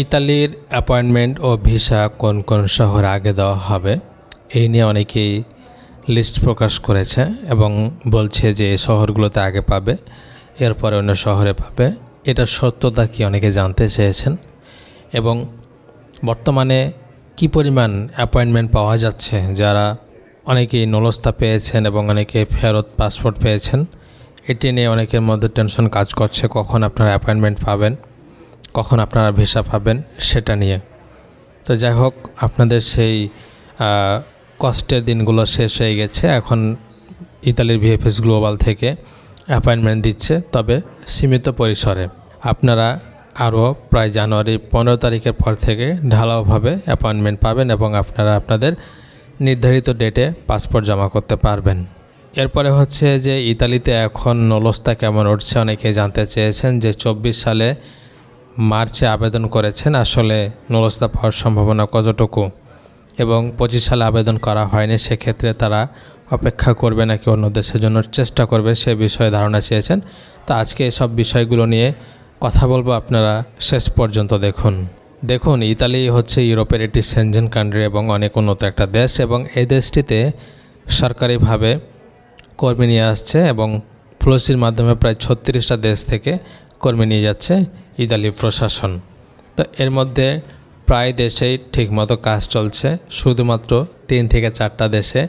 ইতালির অ্যাপয়েন্টমেন্ট ও ভিসা কোন কোন শহরে আগে দেওয়া হবে, এই নিয়ে অনেকেই লিস্ট প্রকাশ করেছে এবং বলছে যে এই শহরগুলোতে আগে পাবে, এরপরে অন্য শহরে পাবে। এটা সত্যতা কি অনেকে জানতে চেয়েছেন? এবং বর্তমানে কি পরিমাণ অ্যাপয়েন্টমেন্ট পাওয়া যাচ্ছে, যারা অনেকেই নলস্তা পেয়েছেন এবং অনেকে ফেরত পাসপোর্ট পেয়েছেন, এটি নিয়ে অনেকের মধ্যে টেনশন কাজ করছে, কখন আপনারা অ্যাপয়েন্টমেন্ট পাবেন। কখন আপনারা ভিসা পাবেন সেটা নিয়ে। তো যাই হোক, আপনাদের সেই কষ্টের দিনগুলো শেষ হয়ে গেছে। এখন ইতালির ভিএফএস গ্লোবাল থেকে অ্যাপয়েন্টমেন্ট দিচ্ছে, তবে সীমিত পরিসরে। আপনারা আরও প্রায় জানুয়ারি পনেরো তারিখের পর থেকে ঢালাওভাবে অ্যাপয়েন্টমেন্ট পাবেন এবং আপনারা আপনাদের নির্ধারিত ডেটে পাসপোর্ট জমা করতে পারবেন। এরপরে হচ্ছে যে ইতালিতে এখন নলস্তা কেমন উঠছে, অনেকে জানতে চেয়েছেন যে চব্বিশ সালে মার্চে আবেদন করেছেন, আসলে নলস্তা পাওয়ার সম্ভাবনা কতটুকু? এবং পঁচিশ সালে আবেদন করা হয়নি, সেক্ষেত্রে তারা অপেক্ষা করবে নাকি অন্য দেশের জন্য চেষ্টা করবে সে বিষয়ে ধারণা চেয়েছেন। তো আজকে এসব বিষয়গুলো নিয়ে কথা বলব আপনারা শেষ পর্যন্ত দেখুন। দেখুন, ইতালি হচ্ছে ইউরোপের একটি সেনজেন কান্ট্রি এবং অনেক উন্নত একটা দেশ এবং এই দেশটিতে সরকারিভাবে কর্মী নিয়ে আসছে এবং ফ্লোসির মাধ্যমে প্রায় ছত্রিশটা দেশ থেকে কর্মী নিয়ে যাচ্ছে ইতালি প্রশাসন। তো এর মধ্যে প্রায় দেশেই ঠিকমতো কাজ চলছে। শুধুমাত্র তিন থেকে চারটা দেশে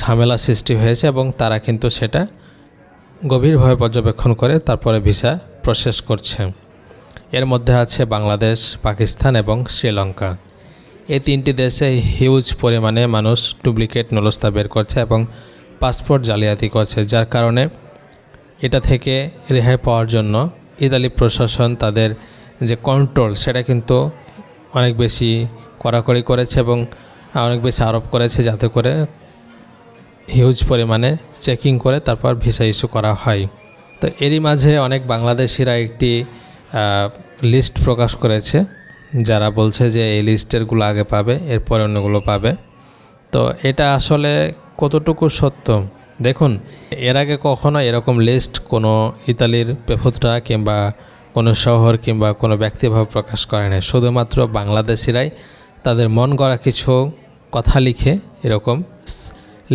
ঝামেলা সৃষ্টি হয়েছে এবং তারা কিন্তু সেটা গভীরভাবে পর্যবেক্ষণ করে তারপরে ভিসা প্রসেস করছে। এর মধ্যে আছে বাংলাদেশ, পাকিস্তান এবং শ্রীলঙ্কা। এই তিনটি দেশে হিউজ পরিমাণে মানুষ ডুপ্লিকেট নলস্তা বের করছে এবং পাসপোর্ট জালিয়াতি করছে, যার কারণে এটা থেকে রেহাই পাওয়ার জন্য ইতালি প্রশাসন তাদের যে কন্ট্রোল সেটা কিন্তু অনেক বেশি কড়াকড়ি করেছে এবং অনেক বেশি আরোপ করেছে যাতে করে হিউজ পরিমাণে চেকিং করে তারপর ভিসা ইস্যু করা হয়। তো এরই মাঝে অনেক বাংলাদেশিরা একটি লিস্ট প্রকাশ করেছে, যারা বলছে যে এই লিস্টেরগুলো আগে পাবে, এরপরে অন্যগুলো পাবে। তো এটা আসলে কতটুকু সত্য? দেখুন, এর আগে কখনো এরকম লিস্ট কোনো ইতালির পেফুতরা কিংবা কোনো শহর কিংবা কোনো ব্যক্তিভাবে প্রকাশ করে না শুধুমাত্র বাংলাদেশিরাই তাদের মন গড়া কিছু কথা লিখে এরকম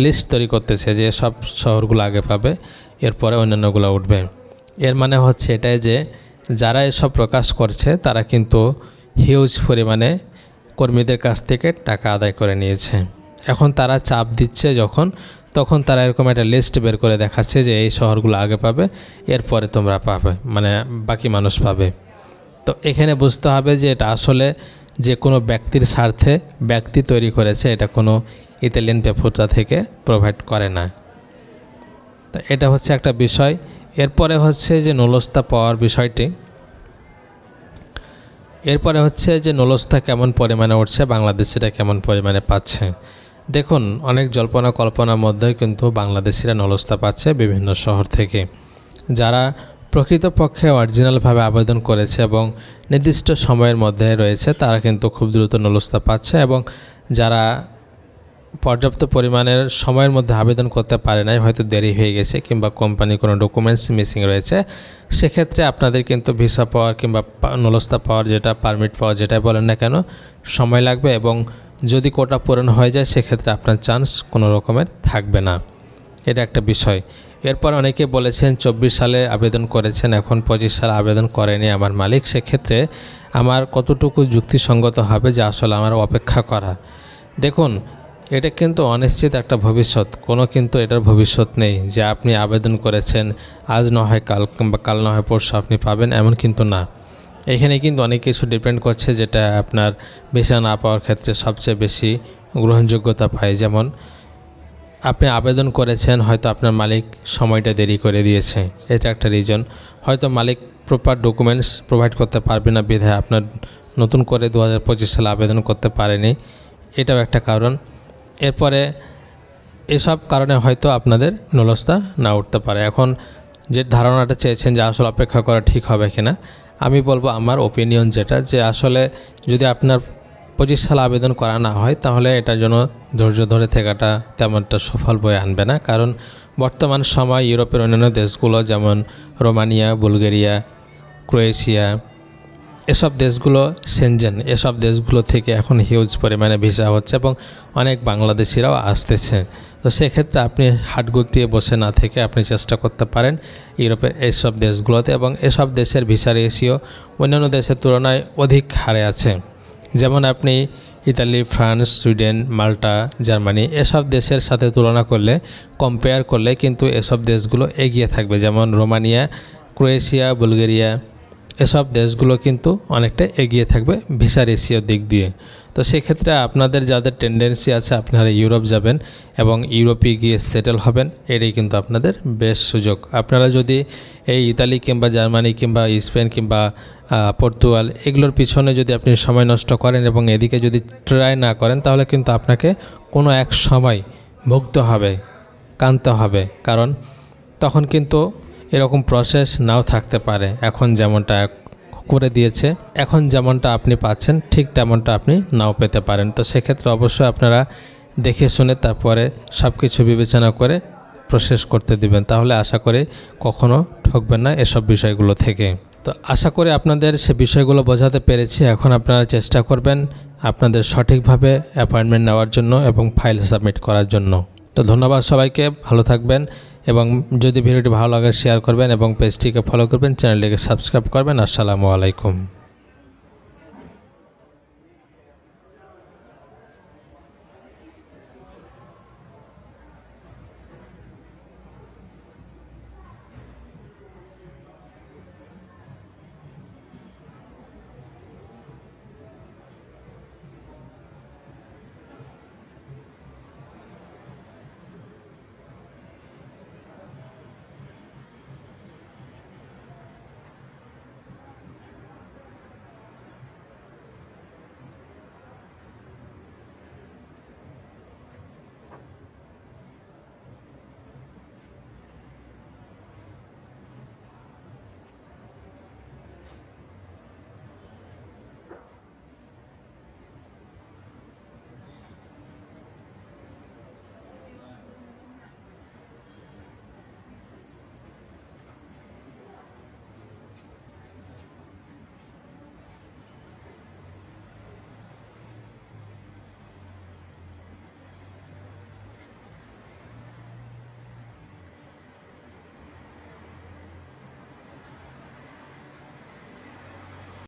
লিস্ট তৈরি করতেছে যে সব শহরগুলো আগে পাবে, এরপরে অন্যান্যগুলো উঠবে। এর মানে হচ্ছে এটাই যে যারা এসব প্রকাশ করছে, তারা কিন্তু হিউজ পরিমাণে কর্মীদের কাছ থেকে টাকা আদায় করে নিয়েছে। এখন তারা চাপ দিচ্ছে যখন তখন তারা এরকম একটা লিস্ট বের করে দেখাচ্ছে যে এই শহরগুলো আগে পাবে, এরপরে তোমরা পাবে মানে বাকি মানুষ পাবে। তো এখানে বুঝতে হবে যে এটা আসলে যে কোনো ব্যক্তির স্বার্থে ব্যক্তি তৈরি করেছে, এটা কোনো ইতালিয়ান পেপারটা থেকে প্রোভাইড করে না। তো এটা হচ্ছে একটা বিষয়। এরপরে হচ্ছে যে নলস্তা পাওয়ার বিষয়টি। এরপরে হচ্ছে যে নলস্তা কেমন পরিমাণে উঠছে বাংলাদেশ বাংলাদেশিরা কেমন পরিমাণে পাচ্ছে। দেখুন, অনেক জল্পনা কল্পনার মধ্যেও কিন্তু বাংলাদেশিরা নলস্তা পাচ্ছে বিভিন্ন শহর থেকে। যারা প্রকৃতপক্ষে অরিজিনালভাবে আবেদন করেছে এবং নির্দিষ্ট সময়ের মধ্যে রয়েছে, তারা কিন্তু খুব দ্রুত নলস্তা পাচ্ছে এবং যারা পর্যাপ্ত পরিমাণের সময়ের মধ্যে আবেদন করতে পারে নাই, হয়তো দেরি হয়ে গেছে কিংবা কোম্পানির কোনো ডকুমেন্টস মিসিং রয়েছে, সেক্ষেত্রে আপনাদের কিন্তু ভিসা পাওয়ার কিংবা নলস্তা পাওয়ার যেটা পারমিট পাওয়ার যেটাই বলেন না কেন, সময় লাগবে এবং যদি কোটা পূরণ হয়ে যায়, সেক্ষেত্রে আপনার চান্স কোনো রকমের থাকবে না। এটা একটা বিষয়। এরপর অনেকে বলেছেন, চব্বিশ সালে আবেদন করেছেন, এখন পঁচিশ সালে আবেদন করেনি আমার মালিক। সেক্ষেত্রে আমার কতটুকু যুক্তিসঙ্গত হবে যে আসলে আমার অপেক্ষা করা? দেখুন, এটা কিন্তু অনিশ্চিত একটা ভবিষ্যৎ। কোনো কিন্তু এটার ভবিষ্যৎ নেই যে আপনি আবেদন করেছেন, আজ না হয় কাল কিংবা কাল না হয় পরশু আপনি পাবেন, এমন কিন্তু না। এখানে কিন্তু অনেক কিছু ডিপেন্ড করছে যেটা আপনার ভিসা না পাওয়ার ক্ষেত্রে সবচেয়ে বেশি গ্রহণযোগ্যতা পায়। যেমন, আপনি আবেদন করেছেন, হয়তো আপনার মালিক সময়টা দেরি করে দিয়েছে। এটা একটা রিজন হয়তো মালিক প্রপার ডকুমেন্টস প্রোভাইড করতে পারবে না বিধায় আপনার নতুন করে দু হাজার পঁচিশ সালে আবেদন করতে পারেনি। এটাও একটা কারণ। এরপরে, এসব কারণে হয়তো আপনাদের নলস্তা না উঠতে পারে। এখন যে ধারণাটা চেয়েছেন যে আসলে অপেক্ষা করা ঠিক হবে কিনা আমি বলব আমার ওপিনিয়ন যেটা, যে আসলে যদি আপনার পঁচিশ সাল আবেদন করা না হয়, তাহলে এটার জন্য ধৈর্য ধরে থাকাটা তেমনটা সফল বয়ে আনবে না। কারণ বর্তমান সময় ইউরোপের অন্যান্য দেশগুলো যেমন রোমানিয়া, বুলগেরিয়া, ক্রোয়েশিয়া এসব দেশগুলো সেনজেন এসব দেশগুলো থেকে এখন হিউজ পরিমাণে ভিসা হচ্ছে এবং অনেক বাংলাদেশিরাও আসতেছে। তো সেক্ষেত্রে আপনি হাট গুটিয়ে বসে না থেকে আপনি চেষ্টা করতে পারেন ইউরোপের এইসব দেশগুলোতে এবং এসব দেশের ভিসা রেশিও অন্যান্য দেশের তুলনায় অধিক হারে আছে। যেমন আপনি Italy, France, Sweden, Malta, Germany এসব দেশের সাথে তুলনা করলে কম্পেয়ার করলে কিন্তু এসব দেশগুলো এগিয়ে থাকবে। যেমন রোমানিয়া, ক্রোয়েশিয়া, বুলগেরিয়া এসব দেশগুলো কিন্তু অনেকটা এগিয়ে থাকবে ভিসা রেশিও দিক দিয়ে। তো সেক্ষেত্রে আপনাদের যাদের টেন্ডেন্সি আছে, আপনারা ইউরোপ যাবেন এবং ইউরোপে গিয়ে সেটেল হবেন, এটাই কিন্তু আপনাদের বেশ সুযোগ। আপনারা যদি এই ইতালি কিংবা জার্মানি কিংবা স্পেন কিংবা পর্তুগাল এগুলোর পিছনে যদি আপনি সময় নষ্ট করেন এবং এদিকে যদি ট্রাই না করেন, তাহলে কিন্তু আপনাকে কোনো এক সময় ভুগতে হবে কানতে হবে। কারণ তখন কিন্তু এরকম প্রসেস নাও থাকতে পারে। এখন যেমনটা করে দিয়েছে, এখন যেমনটা আপনি পাচ্ছেন, ঠিক তেমনটা আপনি নাও পেতে পারেন। তো সেক্ষেত্রে অবশ্যই আপনারা দেখে শুনে তারপরে সব কিছু বিবেচনা করে প্রসেস করতে দিবেন। তাহলে আশা করি কখনো ঠকবেন না এসব বিষয়গুলো থেকে। তো আশা করি আপনাদের সে বিষয়গুলো বোঝাতে পেরেছি। এখন আপনারা চেষ্টা করবেন আপনাদের সঠিকভাবে অ্যাপয়েন্টমেন্ট নেওয়ার জন্য এবং ফাইল সাবমিট করার জন্য। তো ধন্যবাদ সবাইকে। ভালো থাকবেন। এবং যদি ভিডিওটি ভালো লাগে শেয়ার করবেন এবং পেজটিকে ফলো করবেন চ্যানেলটিকে সাবস্ক্রাইব করবেন। আসসালামু আলাইকুম।